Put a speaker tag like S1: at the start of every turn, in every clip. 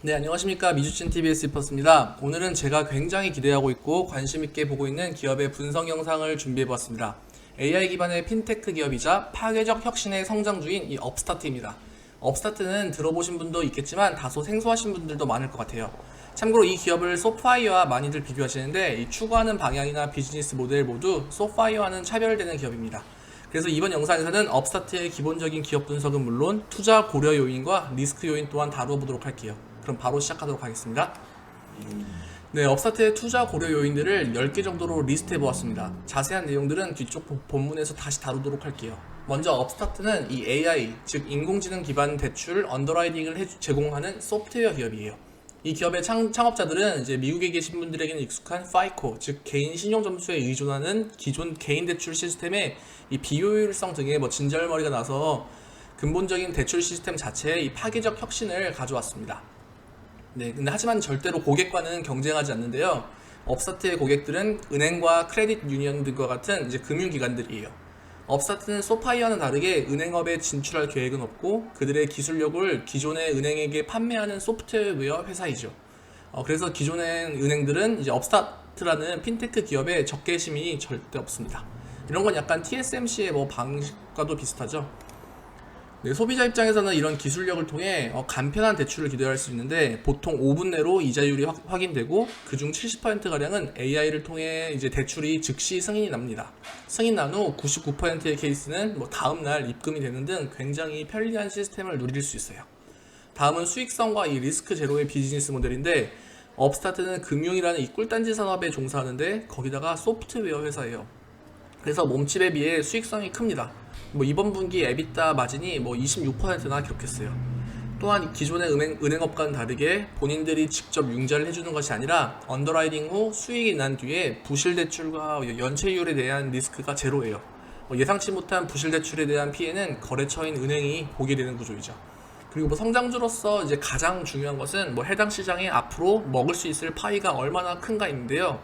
S1: 네, 안녕하십니까. 미주친 TBS 퍼스입니다. 오늘은 제가 굉장히 기대하고 있고 관심 있게 보고 있는 기업의 분석 영상을 준비해 보았습니다. AI 기반의 핀테크 기업이자 파괴적 혁신의 성장주인 이 업스타트입니다. 업스타트는 들어보신 분도 있겠지만 다소 생소하신 분들도 많을 것 같아요. 참고로 이 기업을 소파이와 많이들 비교하시는데 이 추구하는 방향이나 비즈니스 모델 모두 소파이와는 차별되는 기업입니다. 그래서 이번 영상에서는 업스타트의 기본적인 기업 분석은 물론 투자 고려 요인과 리스크 요인 또한 다루어 보도록 할게요. 그럼 바로 시작하도록 하겠습니다. 네, 업스타트의 투자 고려 요인들을 10개 정도로 리스트해 보았습니다. 자세한 내용들은 뒤쪽 보- 본문에서 다시 다루도록 할게요. 먼저 업스타트는 이 AI, 즉 인공지능 기반 대출 언더라이팅을 해주- 제공하는 소프트웨어 기업이에요. 이 기업의 창, 창업자들은 이제 미국에 계신 분들에게는 익숙한 파이코, 즉 개인 신용 점수에 의존하는 기존 개인 대출 시스템의 이 비효율성 등의 뭐 진절머리가 나서 근본적인 대출 시스템 자체에 이 파괴적 혁신을 가져왔습니다. 네, 근데 하지만 절대로 고객과는 경쟁하지 않는데요. 업스타트의 고객들은 은행과 크레딧 유니언 등과 같은 이제 금융기관들이에요. 업스타트는 소파이와는 다르게 은행업에 진출할 계획은 없고 그들의 기술력을 기존의 은행에게 판매하는 소프트웨어 회사이죠. 어, 그래서 기존의 은행들은 이제 업스타트라는 핀테크 기업의 적개심이 절대 없습니다. 이런 건 약간 TSMC의 뭐 방식과도 비슷하죠. 네, 소비자 입장에서는 이런 기술력을 통해 어, 간편한 대출을 기대할 수 있는데 보통 5분 내로 이자율이 확, 확인되고 그중 70%가량은 AI를 통해 이제 대출이 즉시 승인이 납니다. 승인 난 후 99%의 케이스는 뭐 다음 날 입금이 되는 등 굉장히 편리한 시스템을 누릴 수 있어요. 다음은 수익성과 이 리스크 제로의 비즈니스 모델인데 업스타트는 금융이라는 이 꿀단지 산업에 종사하는데 거기다가 소프트웨어 회사예요. 그래서 몸집에 비해 수익성이 큽니다. 뭐 이번 분기 에비타 마진이 뭐 26%나 기록했어요. 또한 기존의 은행, 은행업과는 다르게 본인들이 직접 융자를 해주는 것이 아니라 언더라이딩 후 수익이 난 뒤에 부실 대출과 연체율에 대한 리스크가 제로예요. 뭐 예상치 못한 부실 대출에 대한 피해는 거래처인 은행이 보게 되는 구조이죠. 그리고 뭐 성장주로서 이제 가장 중요한 것은 뭐 해당 시장에 앞으로 먹을 수 있을 파이가 얼마나 큰가인데요.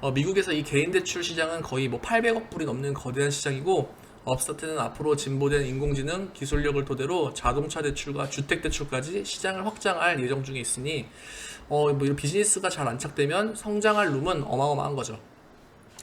S1: 어, 미국에서 이 개인 대출 시장은 거의 뭐 800억 불이 넘는 거대한 시장이고 업스타트는 앞으로 진보된 인공지능 기술력을 토대로 자동차 대출과 주택 대출까지 시장을 확장할 예정 중에 있으니 어, 뭐 이런 비즈니스가 잘 안착되면 성장할 룸은 어마어마한 거죠.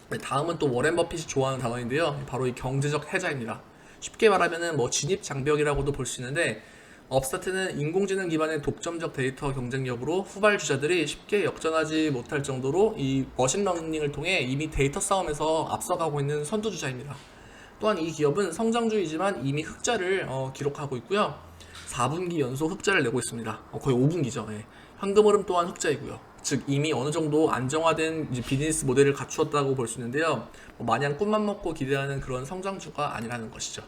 S1: 네, 다음은 또 워렌 버핏이 좋아하는 단어인데요. 바로 이 경제적 해자입니다. 쉽게 말하면은 뭐 진입 장벽이라고도 볼 수 있는데 업스타트는 인공지능 기반의 독점적 데이터 경쟁력으로 후발 주자들이 쉽게 역전하지 못할 정도로 이 머신러닝을 통해 이미 데이터 싸움에서 앞서가고 있는 선두 주자입니다. 또한 이 기업은 성장주이지만 이미 흑자를 어, 기록하고 있고요. 4분기 연속 흑자를 내고 있습니다. 어, 거의 5분기죠. 예. 현금 흐름 또한 흑자이고요. 즉 이미 어느 정도 안정화된 비즈니스 모델을 갖추었다고 볼 수 있는데요. 뭐 마냥 꿈만 먹고 기대하는 그런 성장주가 아니라는 것이죠.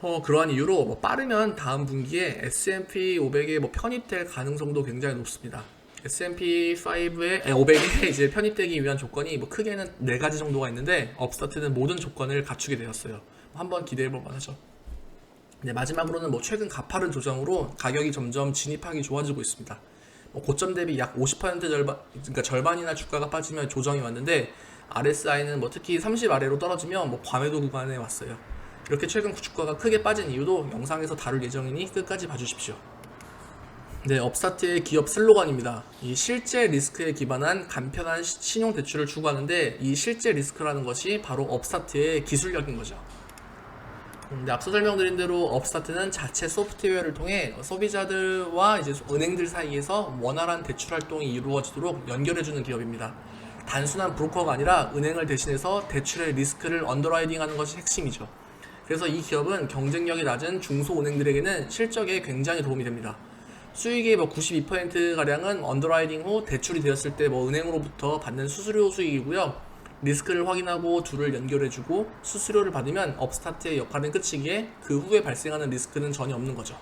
S1: 어, 그러한 이유로 뭐 빠르면 다음 분기에 S&P 500에 뭐 편입될 가능성도 굉장히 높습니다. S&P 5에 500에 이제 편입되기 위한 조건이 뭐 크게는 네 가지 정도가 있는데 업스타트는 모든 조건을 갖추게 되었어요. 한번 기대해 볼 만하죠. 네, 마지막으로는 뭐 최근 가파른 조정으로 가격이 점점 진입하기 좋아지고 있습니다. 뭐 고점 대비 약 50% 절반, 그러니까 절반이나 주가가 빠지면 조정이 왔는데 RSI는 뭐 특히 30 아래로 떨어지면 뭐 과매도 구간에 왔어요. 이렇게 최근 주가가 크게 빠진 이유도 영상에서 다룰 예정이니 끝까지 봐주십시오. 네, 업스타트의 기업 슬로건입니다. 이 실제 리스크에 기반한 간편한 시- 신용 대출을 추구하는데 이 실제 리스크라는 것이 바로 업스타트의 기술력인 거죠. 음, 네, 앞서 설명드린 대로 업스타트는 자체 소프트웨어를 통해 소비자들과 이제 은행들 사이에서 원활한 대출 활동이 이루어지도록 연결해주는 기업입니다. 단순한 브로커가 아니라 은행을 대신해서 대출의 리스크를 언더라이딩하는 것이 핵심이죠. 그래서 이 기업은 경쟁력이 낮은 중소은행들에게는 실적에 굉장히 도움이 됩니다. 수익의 뭐 92%가량은 언더라이딩 후 대출이 되었을 때 뭐 은행으로부터 받는 수수료 수익이고요. 리스크를 확인하고 둘을 연결해주고 수수료를 받으면 업스타트의 역할은 끝이기에 그 후에 발생하는 리스크는 전혀 없는 거죠.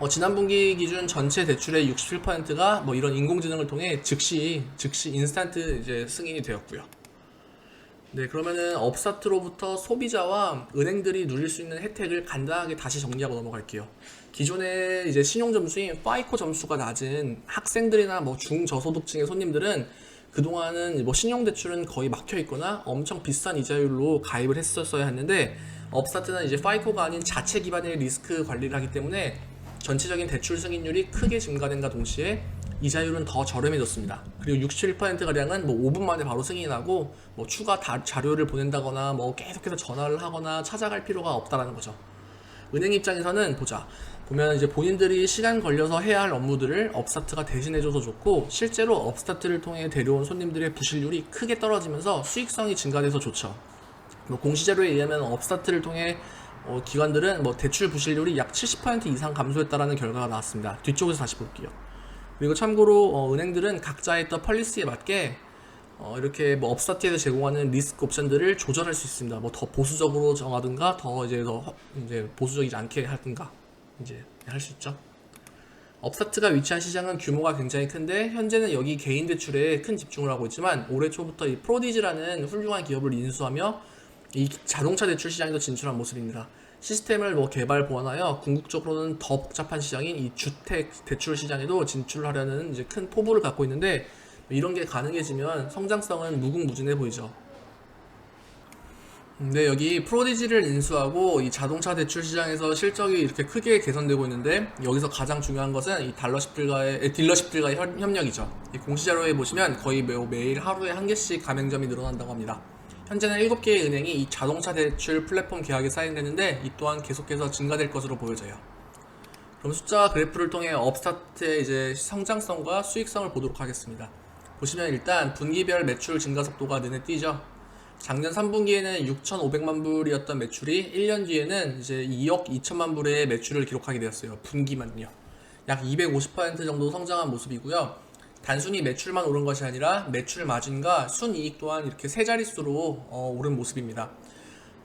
S1: 어, 지난 분기 기준 전체 대출의 67%가 뭐 이런 인공지능을 통해 즉시 즉시 인스턴트 이제 승인이 되었고요. 네, 그러면은 업사트로부터 소비자와 은행들이 누릴 수 있는 혜택을 간단하게 다시 정리하고 넘어갈게요. 기존에 이제 신용 점수인 파이코 점수가 낮은 학생들이나 뭐 중저소득층의 손님들은 그동안은 뭐 신용 대출은 거의 막혀 있거나 엄청 비싼 이자율로 가입을 했었어야 했는데 업스타트는 이제 파이코가 아닌 자체 기반의 리스크 관리를 하기 때문에 전체적인 대출 승인율이 크게 증가된과 동시에 이자율은 더 저렴해졌습니다. 그리고 67%가량은 뭐 5분 만에 바로 승인이 나고 뭐 추가 다- 자료를 보낸다거나 뭐 계속해서 전화를 하거나 찾아갈 필요가 없다라는 거죠. 은행 입장에서는 보자. 보면 이제 본인들이 시간 걸려서 해야 할 업무들을 업스타트가 대신해줘서 좋고 실제로 업스타트를 통해 데려온 손님들의 부실률이 크게 떨어지면서 수익성이 증가돼서 좋죠. 뭐 공시자료에 의하면 업스타트를 통해 어, 기관들은 뭐 대출 부실률이 약 70% 이상 감소했다라는 결과가 나왔습니다. 뒤쪽에서 다시 볼게요. 그리고 참고로 어, 은행들은 각자의 또 펄리스에 맞게 어, 이렇게 뭐 업스타트에서 제공하는 리스크 옵션들을 조절할 수 있습니다. 뭐 더 보수적으로 정하든가 더 이제 더 허- 이제 보수적이지 않게 하든가 이제 할 수 있죠. 업스타트가 위치한 시장은 규모가 굉장히 큰데 현재는 여기 개인 대출에 큰 집중을 하고 있지만 올해 초부터 이 프로디지라는 훌륭한 기업을 인수하며 이 자동차 대출 시장에도 진출한 모습입니다. 시스템을 뭐 개발 보완하여 궁극적으로는 더 복잡한 시장인 이 주택 대출 시장에도 진출하려는 이제 큰 포부를 갖고 있는데 이런 게 가능해지면 성장성은 무궁무진해 보이죠. 근데 여기 프로디지를 인수하고 이 자동차 대출 시장에서 실적이 이렇게 크게 개선되고 있는데 여기서 가장 중요한 것은 이 달러십들과의 에, 딜러십들과의 협- 협력이죠. 이 공시자료에 보시면 거의 매, 매일 하루에 한 개씩 가맹점이 늘어난다고 합니다. 현재는 7개의 은행이 이 자동차 대출 플랫폼 계약에 사인됐는데 이 또한 계속해서 증가될 것으로 보여져요. 그럼 숫자 그래프를 통해 업스타트의 이제 성장성과 수익성을 보도록 하겠습니다. 보시면 일단 분기별 매출 증가 속도가 눈에 띄죠. 작년 3분기에는 6,500만 불이었던 매출이 1년 뒤에는 이제 2억 2천만 불의 매출을 기록하게 되었어요. 분기만요. 약 250% 정도 성장한 모습이고요. 단순히 매출만 오른 것이 아니라 매출 마진과 순이익 또한 이렇게 세 자릿수로 어, 오른 모습입니다.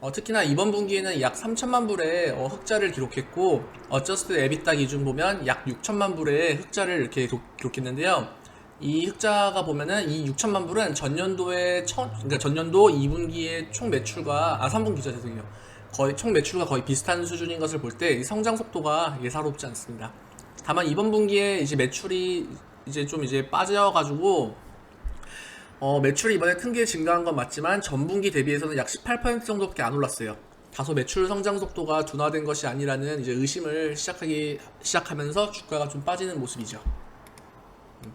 S1: 어, 특히나 이번 분기에는 약 3천만 불의 어, 흑자를 기록했고 어저스트 에비타 기준 보면 약 6천만 불의 흑자를 이렇게 기록- 기록했는데요. 이 흑자가 보면은 이 6천만 불은 전년도의 첫, 그러니까 전년도 2분기의 총 매출과 아 3분기죠 죄송해요. 거의 총 매출과 거의 비슷한 수준인 것을 볼 때 성장 속도가 예사롭지 않습니다. 다만 이번 분기에 이제 매출이 이제 좀 이제 빠져가지고 어, 매출이 이번에 큰 게 증가한 건 맞지만 전분기 대비해서는 약 18% 정도밖에 안 올랐어요. 다소 매출 성장 속도가 둔화된 것이 아니라는 이제 의심을 시작하기 시작하면서 주가가 좀 빠지는 모습이죠. 음.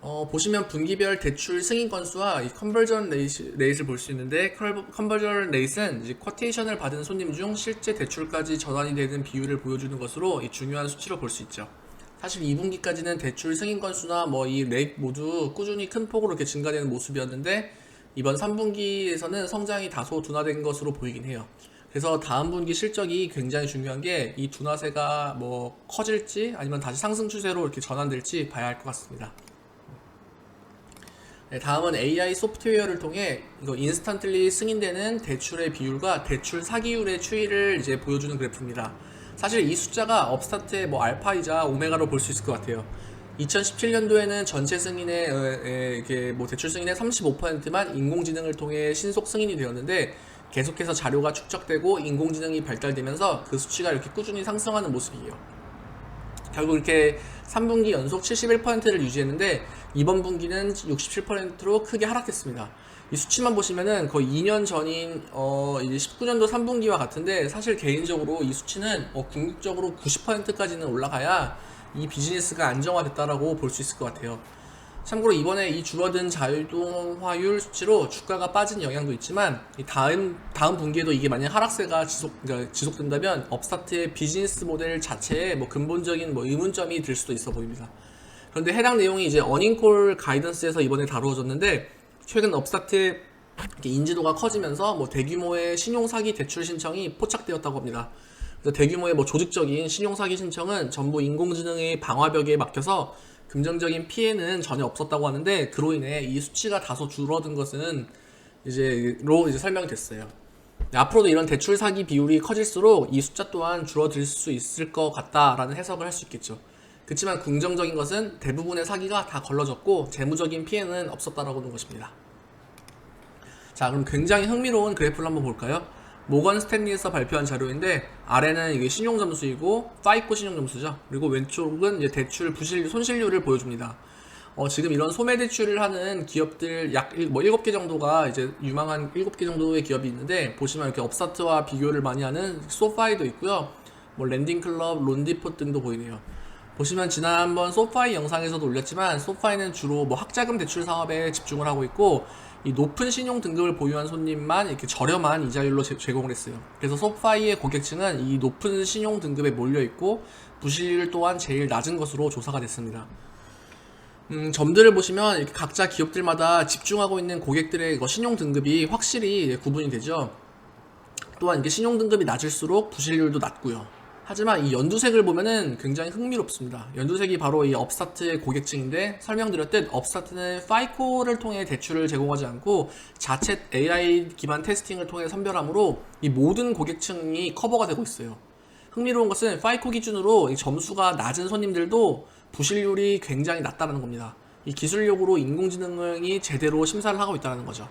S1: 어, 보시면 분기별 대출 승인 건수와 이 컨버전 레이시, 레이트를 볼 수 있는데 컨버- 컨버전 레이트는 이제 쿼테이션을 받은 손님 중 실제 대출까지 전환이 되는 비율을 보여주는 것으로 이 중요한 수치로 볼 수 있죠. 사실 2분기까지는 대출 승인 건수나 뭐이 레이트 모두 꾸준히 큰 폭으로 이렇게 증가되는 모습이었는데 이번 3분기에서는 성장이 다소 둔화된 것으로 보이긴 해요. 그래서 다음 분기 실적이 굉장히 중요한 게 이 둔화세가 뭐 커질지 아니면 다시 상승 추세로 이렇게 전환될지 봐야 할 것 같습니다. 네, 다음은 AI 소프트웨어를 통해 이거 인스턴틀리 승인되는 대출의 비율과 대출 사기율의 추이를 이제 보여주는 그래프입니다. 사실 이 숫자가 업스타트의 뭐 알파이자 오메가로 볼 수 있을 것 같아요. 2017년도에는 전체 승인의 어, 뭐 대출 승인의 35%만 인공지능을 통해 신속 승인이 되었는데 계속해서 자료가 축적되고 인공지능이 발달되면서 그 수치가 이렇게 꾸준히 상승하는 모습이에요. 결국 이렇게 3분기 연속 71%를 유지했는데 이번 분기는 67%로 크게 하락했습니다. 이 수치만 보시면은 거의 2년 전인 어 이제 19년도 3분기와 같은데 사실 개인적으로 이 수치는 어 궁극적으로 90%까지는 올라가야 이 비즈니스가 안정화됐다라고 볼 수 있을 것 같아요. 참고로 이번에 이 줄어든 자율동화율 수치로 주가가 빠진 영향도 있지만 이 다음 다음 분기에도 이게 만약 하락세가 지속 그러니까 지속된다면 업스타트의 비즈니스 모델 자체에 뭐 근본적인 뭐 의문점이 들 수도 있어 보입니다. 그런데 해당 내용이 이제 어닝콜 가이던스에서 이번에 다루어졌는데 최근 이렇게 인지도가 커지면서 뭐 대규모의 신용 사기 대출 신청이 포착되었다고 합니다. 그래서 대규모의 뭐 조직적인 신용 사기 신청은 전부 인공지능의 방화벽에 막혀서 금전적인 피해는 전혀 없었다고 하는데 그로 인해 이 수치가 다소 줄어든 것은 이제 로 이제 설명이 됐어요. 네, 앞으로도 이런 대출 사기 비율이 커질수록 이 숫자 또한 줄어들 수 있을 것 같다라는 해석을 할 수 있겠죠. 그렇지만 긍정적인 것은 대부분의 사기가 다 걸러졌고 재무적인 피해는 없었다라고 하는 것입니다. 자, 그럼 굉장히 흥미로운 그래프를 한번 볼까요? 모건 스탠리에서 발표한 자료인데 아래는 이게 신용 점수이고 파이코 신용 점수죠. 그리고 왼쪽은 이제 대출 부실 손실률을 보여줍니다. 어, 지금 이런 소매 대출을 하는 기업들 약뭐 7개 정도가 이제 유망한 7개 정도의 기업이 있는데 보시면 이렇게 업사트와 비교를 많이 하는 소파이도 있고요. 뭐 랜딩클럽, 론디포 등도 보이네요. 보시면 지난번 소파이 영상에서도 올렸지만 소파이는 주로 뭐 학자금 대출 사업에 집중을 하고 있고 이 높은 신용 등급을 보유한 손님만 이렇게 저렴한 이자율로 제, 제공을 했어요. 그래서 소파이의 고객층은 이 높은 신용 등급에 몰려 있고 부실률 또한 제일 낮은 것으로 조사가 됐습니다. 음, 점들을 보시면 이렇게 각자 기업들마다 집중하고 있는 고객들의 신용 등급이 확실히 구분이 되죠. 또한 이게 신용 등급이 낮을수록 부실률도 낮고요. 하지만 이 연두색을 보면은 굉장히 흥미롭습니다. 연두색이 바로 이 업스타트의 고객층인데 설명드렸듯 업스타트는 파이코를 통해 대출을 제공하지 않고 자체 AI 기반 테스팅을 통해 선별함으로 이 모든 고객층이 커버가 되고 있어요. 흥미로운 것은 파이코 기준으로 이 점수가 낮은 손님들도 부실률이 굉장히 낮다는 겁니다. 이 기술력으로 인공지능이 제대로 심사를 하고 있다는 거죠.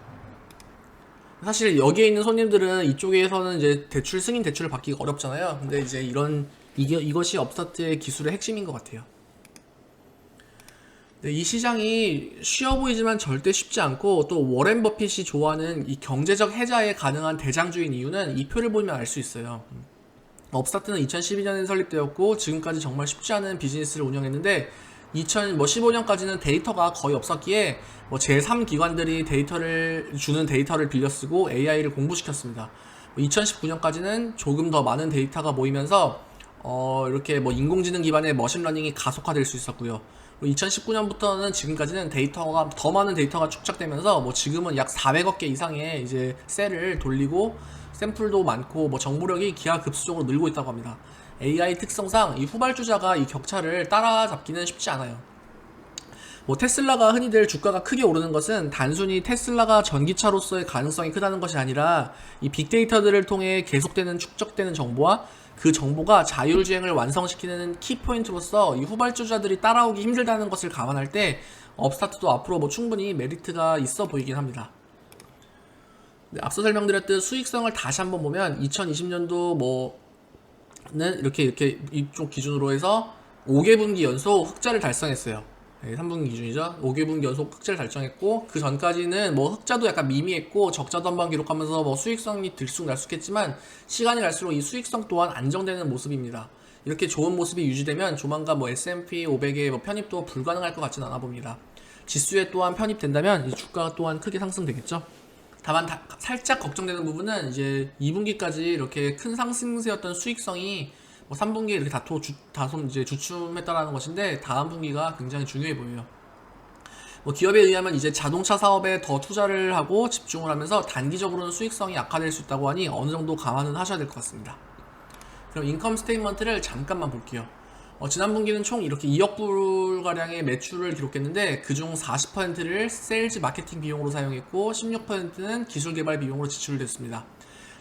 S1: 사실 여기에 있는 손님들은 이쪽에서는 이제 대출 승인 대출을 받기가 어렵잖아요. 근데 이제 이런 이게 이것이 업스타트의 기술의 핵심인 것 같아요. 네, 이 시장이 쉬워 보이지만 절대 쉽지 않고 또 워렌 버핏이 좋아하는 이 경제적 해자에 가능한 대장주인 이유는 이 표를 보면 알 수 있어요. 업스타트는 2012년에 설립되었고 지금까지 정말 쉽지 않은 비즈니스를 운영했는데 2015년까지는 데이터가 거의 없었기에 뭐 제3기관들이 데이터를 주는 데이터를 빌려 쓰고 AI를 공부시켰습니다. 2019년까지는 조금 더 많은 데이터가 모이면서 어 이렇게 뭐 인공지능 기반의 머신러닝이 가속화될 수 있었고요. 2019년부터는 지금까지는 데이터가 더 많은 데이터가 축적되면서 뭐 지금은 약 400억 개 이상의 이제 셀을 돌리고 샘플도 많고 뭐 정보력이 기하급수적으로 늘고 있다고 합니다. AI 특성상 이 후발주자가 이 격차를 따라잡기는 쉽지 않아요. 뭐 테슬라가 흔히들 주가가 크게 오르는 것은 단순히 테슬라가 전기차로서의 가능성이 크다는 것이 아니라 이 빅데이터들을 통해 계속되는 축적되는 정보와 그 정보가 자율주행을 완성시키는 키포인트로서 이 후발주자들이 따라오기 힘들다는 것을 감안할 때 업스타트도 앞으로 뭐 충분히 메리트가 있어 보이긴 합니다. 네, 앞서 설명드렸듯 수익성을 다시 한번 보면 2020년도 뭐 는 이렇게 이렇게 이쪽 기준으로 해서 5개 분기 연속 흑자를 달성했어요. 네, 3분기 기준이죠. 5개 분기 연속 흑자를 달성했고 그 전까지는 뭐 흑자도 약간 미미했고 적자도 한번 기록하면서 뭐 수익성이 들쑥날쑥했지만 시간이 갈수록 이 수익성 또한 안정되는 모습입니다. 이렇게 좋은 모습이 유지되면 조만간 뭐 S&P 500의 뭐 편입도 불가능할 것 같지는 않아 봅니다. 지수에 또한 편입된다면 이 주가가 또한 크게 상승되겠죠. 다만 다, 살짝 걱정되는 부분은 이제 2분기까지 이렇게 큰 상승세였던 수익성이 뭐 3분기에 이렇게 다소 주, 다소 이제 주춤했다라는 것인데 다음 분기가 굉장히 중요해 보여요. 뭐 기업에 의하면 이제 자동차 사업에 더 투자를 하고 집중을 하면서 단기적으로는 수익성이 악화될 수 있다고 하니 어느 정도 감안은 하셔야 될 것 같습니다. 그럼 인컴 스테이먼트를 잠깐만 볼게요. 어, 지난 분기는 총 이렇게 2억 불 가량의 매출을 기록했는데 그중 40%를 세일즈 마케팅 비용으로 사용했고 16%는 기술 개발 비용으로 지출됐습니다.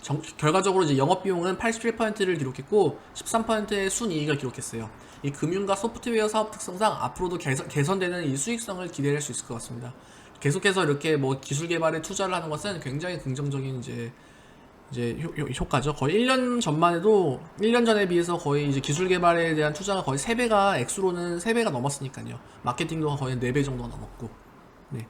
S1: 정, 결과적으로 이제 영업 비용은 87%를 기록했고 13%의 순이익을 기록했어요. 이 금융과 소프트웨어 사업 특성상 앞으로도 개선, 개선 되는 이 수익성을 기대할 수 있을 것 같습니다. 계속해서 이렇게 뭐 기술 개발에 투자를 하는 것은 굉장히 긍정적인 이제 이제 효, 효, 과죠 거의 1년 전만 해도 1년 전에 비해서 거의 이제 기술 개발에 대한 투자가 거의 3배가 액수로는 3배가 넘었으니까요. 마케팅도 거의 4배 정도가 넘었고. 네.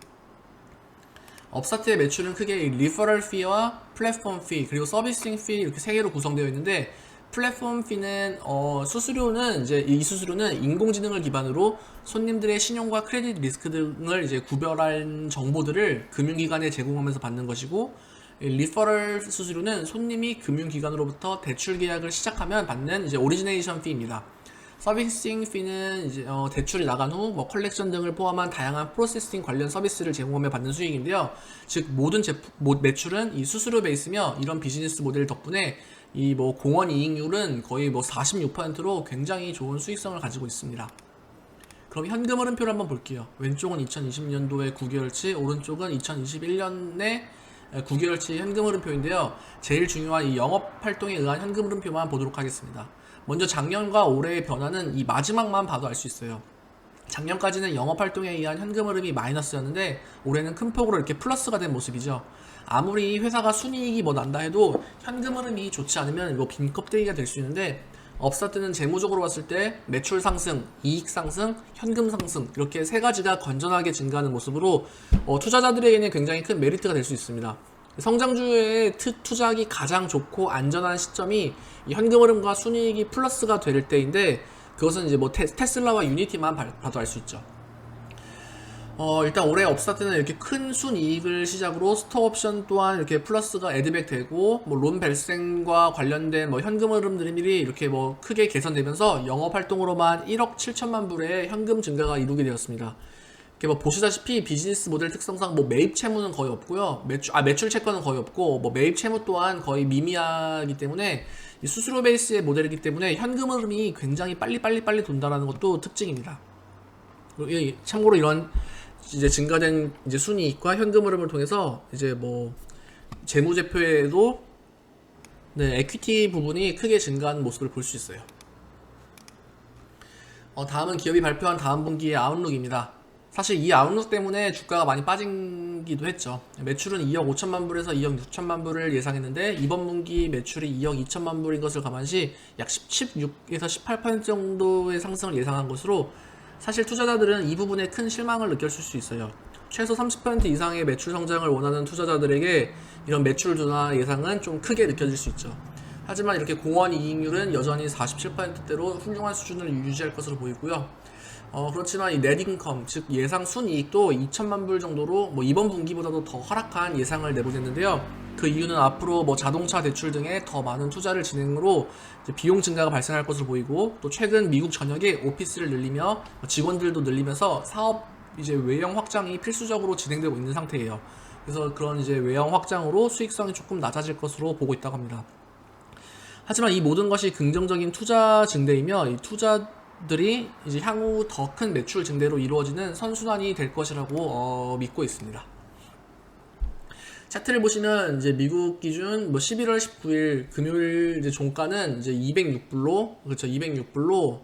S1: 업사트의 매출은 크게 리퍼럴 피와 플랫폼 피 그리고 서비싱 피 이렇게 세 개로 구성되어 있는데 플랫폼 피는 어, 수수료는 이제 이 수수료는 인공지능을 기반으로 손님들의 신용과 크레딧 리스크 등을 이제 구별한 정보들을 금융기관에 제공하면서 받는 것이고 리퍼럴 수수료는 손님이 금융기관으로부터 대출 계약을 시작하면 받는 이제 오리지네이션 피입니다. 서비싱 피는 이제 어, 대출이 나간 후 뭐 컬렉션 등을 포함한 다양한 프로세싱 관련 서비스를 제공하며 받는 수익인데요. 즉 모든 제품 매출은 이 수수료 베이스며 이런 비즈니스 모델 덕분에 이 뭐 공원 이익률은 거의 뭐 46%로 굉장히 좋은 수익성을 가지고 있습니다. 그럼 현금 흐름표를 한번 볼게요. 왼쪽은 2020년도의 9개월치, 오른쪽은 2021년에 9개월치 현금 흐름표인데요. 제일 중요한 이 영업 활동에 의한 현금 흐름표만 보도록 하겠습니다. 먼저 작년과 올해의 변화는 이 마지막만 봐도 알 수 있어요. 작년까지는 영업 활동에 의한 현금 흐름이 마이너스였는데 올해는 큰 폭으로 이렇게 플러스가 된 모습이죠. 아무리 회사가 순이익이 뭐 난다 해도 현금 흐름이 좋지 않으면 뭐 빈 껍데기가 될 수 있는데 업사트는 재무적으로 봤을 때 매출 상승, 이익 상승, 현금 상승 이렇게 세 가지가 건전하게 증가하는 모습으로 어, 투자자들에게는 굉장히 큰 메리트가 될 수 있습니다. 성장주의 투- 투자하기 가장 좋고 안전한 시점이 이 현금 흐름과 순이익이 플러스가 될 때인데 그것은 이제 뭐 테, 테슬라와 유니티만 봐- 봐도 알 수 있죠. 어, 일단 올해 업스타트는 이렇게 큰 순이익을 시작으로 스톡 옵션 또한 이렇게 플러스가 애드백 되고 뭐 론 발생과 관련된 뭐 현금 흐름들이 이렇게 뭐 크게 개선되면서 영업 활동으로만 1억 7천만 불의 현금 증가가 이루게 되었습니다. 이렇게 뭐 보시다시피 비즈니스 모델 특성상 뭐 매입 채무는 거의 없고요. 매출 아 매출 채권은 거의 없고 뭐 매입 채무 또한 거의 미미하기 때문에 이 수수료 베이스의 모델이기 때문에 현금 흐름이 굉장히 빨리 빨리 빨리 돈다라는 것도 특징입니다. 이- 참고로 이런 이제 증가된 이제 순이익과 현금 흐름을 통해서 이제 뭐 재무제표에도 네, 에퀴티 부분이 크게 증가하는 모습을 볼 수 있어요. 어, 다음은 기업이 발표한 다음 분기의 아웃룩입니다. 사실 이 아웃룩 때문에 주가가 많이 빠진기도 했죠. 매출은 2억 5천만 불에서 2억 6천만 불을 예상했는데 이번 분기 매출이 2억 2천만 불인 것을 감안시 약 16에서 18% 정도의 상승을 예상한 것으로 사실 투자자들은 이 부분에 큰 실망을 느꼈을 수 있어요. 최소 30% 이상의 매출 성장을 원하는 투자자들에게 이런 매출 둔화 예상은 좀 크게 느껴질 수 있죠. 하지만 이렇게 공원 이익률은 여전히 47%대로 훌륭한 수준을 유지할 것으로 보이고요. 어, 그렇지만 이 넷인컴, 즉 예상 순이익도 2천만 불 정도로 뭐 이번 분기보다도 더 하락한 예상을 내보냈는데요. 그 이유는 앞으로 뭐 자동차 대출 등에 더 많은 투자를 진행으로 비용 증가가 발생할 것으로 보이고 또 최근 미국 전역에 오피스를 늘리며 뭐 직원들도 늘리면서 사업 이제 외형 확장이 필수적으로 진행되고 있는 상태예요. 그래서 그런 이제 외형 확장으로 수익성이 조금 낮아질 것으로 보고 있다고 합니다. 하지만 이 모든 것이 긍정적인 투자 증대이며 이 투자 들이 이제 향후 더 큰 매출 증대로 이루어지는 선순환이 될 것이라고 어, 믿고 있습니다. 차트를 보시면 이제 미국 기준 뭐 11월 19일 금요일 이제 종가는 이제 206불로 그렇죠 206불로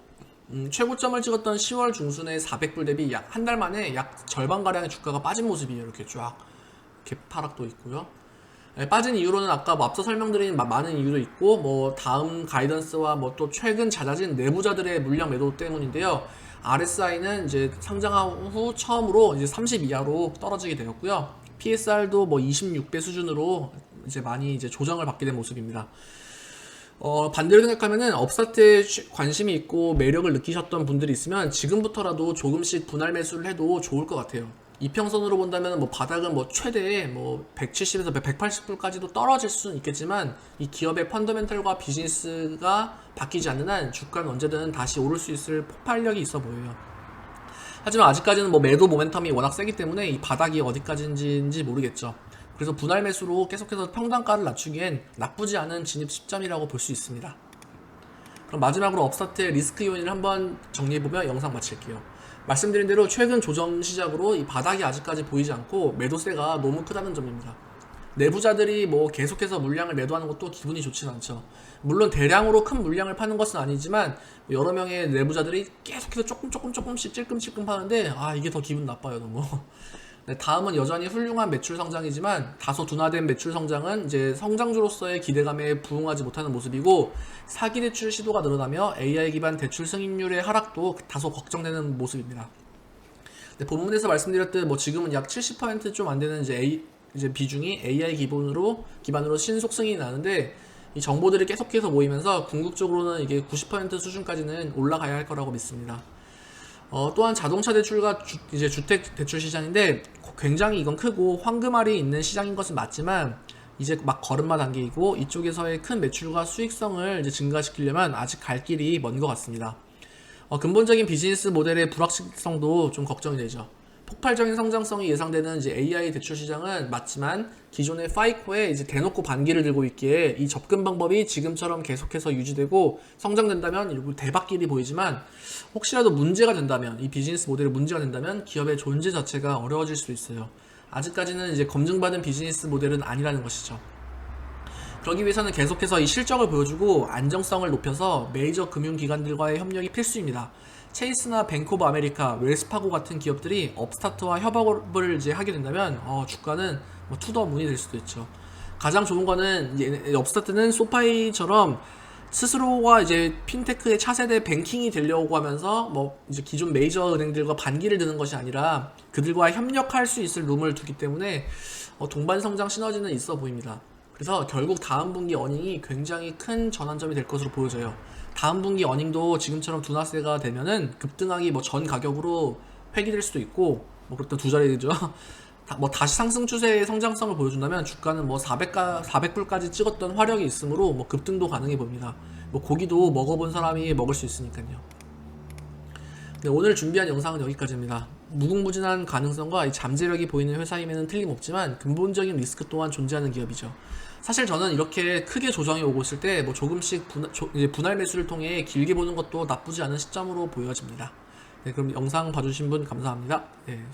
S1: 음, 최고점을 찍었던 10월 중순에 400불 대비 약 한 달 만에 약 절반 가량의 주가가 빠진 모습이에요 이렇게 쫙 하락도 있고요. 네, 빠진 이유로는 아까 뭐 앞서 설명드린 마- 많은 이유도 있고 뭐 다음 가이던스와 뭐 또 최근 잦아진 내부자들의 물량 매도 때문인데요. RSI는 이제 상장한 후 처음으로 이제 30 이하로 떨어지게 되었고요. PSR도 뭐 26배 수준으로 이제 많이 이제 조정을 받게 된 모습입니다. 어, 반대로 생각하면은 업스타트에 취- 관심이 있고 매력을 느끼셨던 분들이 있으면 지금부터라도 조금씩 분할 매수를 해도 좋을 것 같아요. 이평선으로 본다면 뭐 바닥은 뭐 최대 뭐 170에서 180불까지도 떨어질 수는 있겠지만 이 기업의 펀더멘털과 비즈니스가 바뀌지 않는 한 주가는 언제든 다시 오를 수 있을 폭발력이 있어 보여요. 하지만 아직까지는 뭐 매도 모멘텀이 워낙 세기 때문에 이 바닥이 어디까지인지 모르겠죠. 그래서 분할 매수로 계속해서 평단가를 낮추기엔 나쁘지 않은 진입 시점이라고 볼 수 있습니다. 그럼 마지막으로 업스타트의 리스크 요인을 한번 정리해보며 영상 마칠게요. 말씀드린 대로 최근 조정 시작으로 이 바닥이 아직까지 보이지 않고 매도세가 너무 크다는 점입니다. 내부자들이 뭐 계속해서 물량을 매도하는 것도 기분이 좋진 않죠. 물론 대량으로 큰 물량을 파는 것은 아니지만 여러 명의 내부자들이 계속해서 조금 조금 조금씩 찔끔찔끔 파는데 아 이게 더 기분 나빠요 너무. 네, 다음은 여전히 훌륭한 매출 성장이지만 다소 둔화된 매출 성장은 이제 성장주로서의 기대감에 부응하지 못하는 모습이고 사기 대출 시도가 늘어나며 AI 기반 대출 승인율의 하락도 다소 걱정되는 모습입니다. 네, 본문에서 말씀드렸듯 뭐 지금은 약 70%좀 안 되는 이제 A, 이제 비중이 AI 기본으로 기반으로 신속 승인이 나는데 이 정보들이 계속해서 모이면서 궁극적으로는 이게 90% 수준까지는 올라가야 할 거라고 믿습니다. 어, 또한 자동차 대출과 주, 이제 주택 대출 시장인데 굉장히 이건 크고 황금알이 있는 시장인 것은 맞지만 이제 막 걸음마 단계이고 이쪽에서의 큰 매출과 수익성을 이제 증가시키려면 아직 갈 길이 먼 것 같습니다. 어, 근본적인 비즈니스 모델의 불확실성도 좀 걱정이 되죠. 폭발적인 성장성이 예상되는 이제 AI 대출 시장은 맞지만 기존의 파이코에 이제 대놓고 반기를 들고 있기에 이 접근 방법이 지금처럼 계속해서 유지되고 성장된다면 이렇게 대박길이 보이지만 혹시라도 문제가 된다면 이 비즈니스 모델이 문제가 된다면 기업의 존재 자체가 어려워질 수도 있어요. 아직까지는 이제 검증받은 비즈니스 모델은 아니라는 것이죠. 그러기 위해서는 계속해서 이 실적을 보여주고 안정성을 높여서 메이저 금융기관들과의 협력이 필수입니다. 체이스나 뱅크 오브 아메리카, 웰스파고 같은 기업들이 업스타트와 협업을 이제 하게 된다면 어, 주가는 뭐 투더 문이 될 수도 있죠. 가장 좋은 거는 업스타트는 소파이처럼 스스로가 이제 핀테크의 차세대 뱅킹이 되려고 하면서 뭐 이제 기존 메이저 은행들과 반기를 드는 것이 아니라 그들과 협력할 수 있을 룸을 두기 때문에 어, 동반 성장 시너지는 있어 보입니다. 그래서 결국 다음 분기 어닝이 굉장히 큰 전환점이 될 것으로 보여져요. 다음 분기 어닝도 지금처럼 둔화세가 되면은 급등하기 뭐 전 가격으로 회귀될 수도 있고 뭐 그렇다 두 자리죠. 다- 뭐 다시 상승 추세의 성장성을 보여준다면 주가는 뭐 400가 400불까지 찍었던 화력이 있으므로 뭐 급등도 가능해 봅니다. 뭐 고기도 먹어본 사람이 먹을 수 있으니까요. 네, 오늘 준비한 영상은 여기까지입니다. 무궁무진한 가능성과 이 잠재력이 보이는 회사임에는 틀림없지만 근본적인 리스크 또한 존재하는 기업이죠. 사실 저는 이렇게 크게 조정이 오고 있을 때 뭐 조금씩 분할, 조- 분할 매수를 통해 길게 보는 것도 나쁘지 않은 시점으로 보여집니다. 네, 그럼 영상 봐주신 분 감사합니다. 네,